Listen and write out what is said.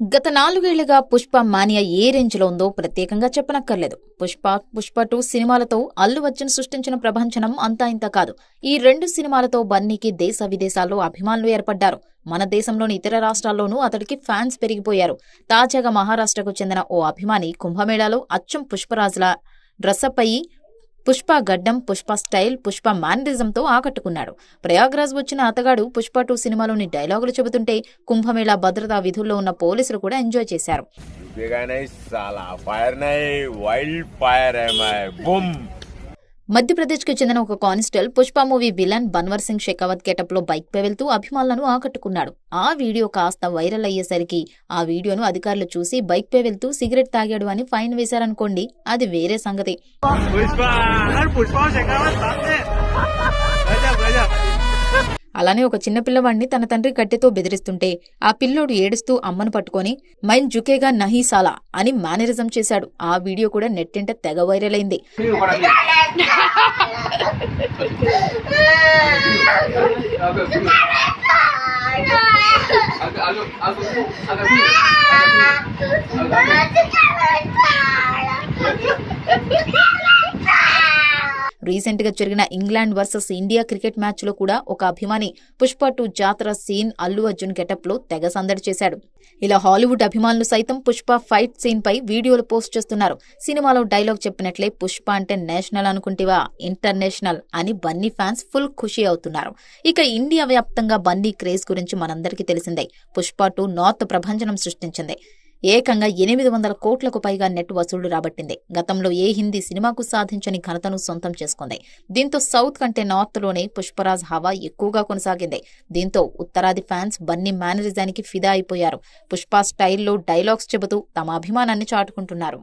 గత నాలుగేళ్ళుగా పుష్ప మానియా ఏ రేంజ్లో ఉందో ప్రత్యేకంగా చెప్పనక్కర్లేదు. పుష్ప పుష్ప టూ సినిమాలతో అల్లు అర్జున్ సృష్టించిన ప్రభంచనం అంతా ఇంత కాదు. ఈ రెండు సినిమాలతో బన్నీకి దేశ విదేశాల్లో అభిమానులు ఏర్పడ్డారు. మన దేశంలోని ఇతర రాష్ట్రాల్లోనూ అతడికి ఫ్యాన్స్ పెరిగిపోయారు. తాజాగా మహారాష్ట్రకు చెందిన ఓ అభిమాని కుంభమేళాలో అచ్చం పుష్పరాజుల డ్రెస్అప్ అయ్యి పుష్ప గడ్డం పుష్ప స్టైల్ పుష్ప మేనరిజంతో ఆకట్టుకున్నాడు. ప్రయాగ్రాజ్ వచ్చిన అతగాడు పుష్ప టూ సినిమాలోని డైలాగులు చెబుతుంటే కుంభమేళా భద్రతా విధుల్లో ఉన్న పోలీసులు కూడా ఎంజాయ్ చేశారు. మధ్యప్రదేశ్కు చెందిన ఒక constable Pushpa movie villain Bhanwar Singh Shekhawat గెటప్లో బైక్పై వెళ్తూ అభిమానులను ఆకట్టుకున్నాడు. ఆ వీడియో కాస్త వైరల్ అయ్యేసరికి ఆ వీడియోను అధికారులు చూసి బైక్పై వెళ్తూ సిగరెట్ తాగాడు అని ఫైన్ వేశారనుకోండి అది వేరే సంగతి. అలానే ఒక చిన్న పిల్లవాడిని తన తండ్రి కట్టెతో బెదిరిస్తుంటే ఆ పిల్లోడు ఏడుస్తూ అమ్మను పట్టుకొని మైన్ జుకేగా నహీసాలా అని మేనరిజం చేశాడు. ఆ వీడియో కూడా నెట్టింట తెగ వైరల్ అయింది. Agak Aku agak agak agak agak రీసెంట్గా జరిగిన ఇంగ్లాండ్ వర్సెస్ ఇండియా క్రికెట్ మ్యాచ్లో కూడా ఒక అభిమాని పుష్ప టూ జాతర సీన్ అల్లు అర్జున్ గెటప్లో తెగ సందడి చేశాడు. ఇలా హాలీవుడ్ అభిమానులు సైతం పుష్ప ఫైట్ సీన్ పై వీడియోలు పోస్ట్ చేస్తున్నారు. సినిమాలో డైలాగ్ చెప్పినట్లే పుష్ప అంటే నేషనల్ అనుకుంటేవా? ఇంటర్నేషనల్ అని బన్నీ ఫ్యాన్స్ ఫుల్ ఖుషి అవుతున్నారు. ఇక ఇండియా వ్యాప్తంగా బన్నీ క్రేజ్ గురించి మనందరికీ తెలిసిందే. పుష్ప టూ నార్త్ ప్రభంజనం సృష్టించింది. ఏకంగా ఎనిమిది వందల కోట్లకు పైగా నెట్ వసూళ్ళు రాబట్టింది. గతంలో ఏ హిందీ సినిమాకు సాధించని ఘనతను సొంతం చేసుకుంది. దీంతో సౌత్ కంటే నార్త్లోనే పుష్పరాజ్ హవా ఎక్కువగా కొనసాగింది. దీంతో ఉత్తరాది ఫ్యాన్స్ బన్నీ మేనరిజానికి ఫిదా అయిపోయారు. పుష్ప స్టైల్లో డైలాగ్స్ చెబుతూ తమ అభిమానాన్ని చాటుకుంటున్నారు.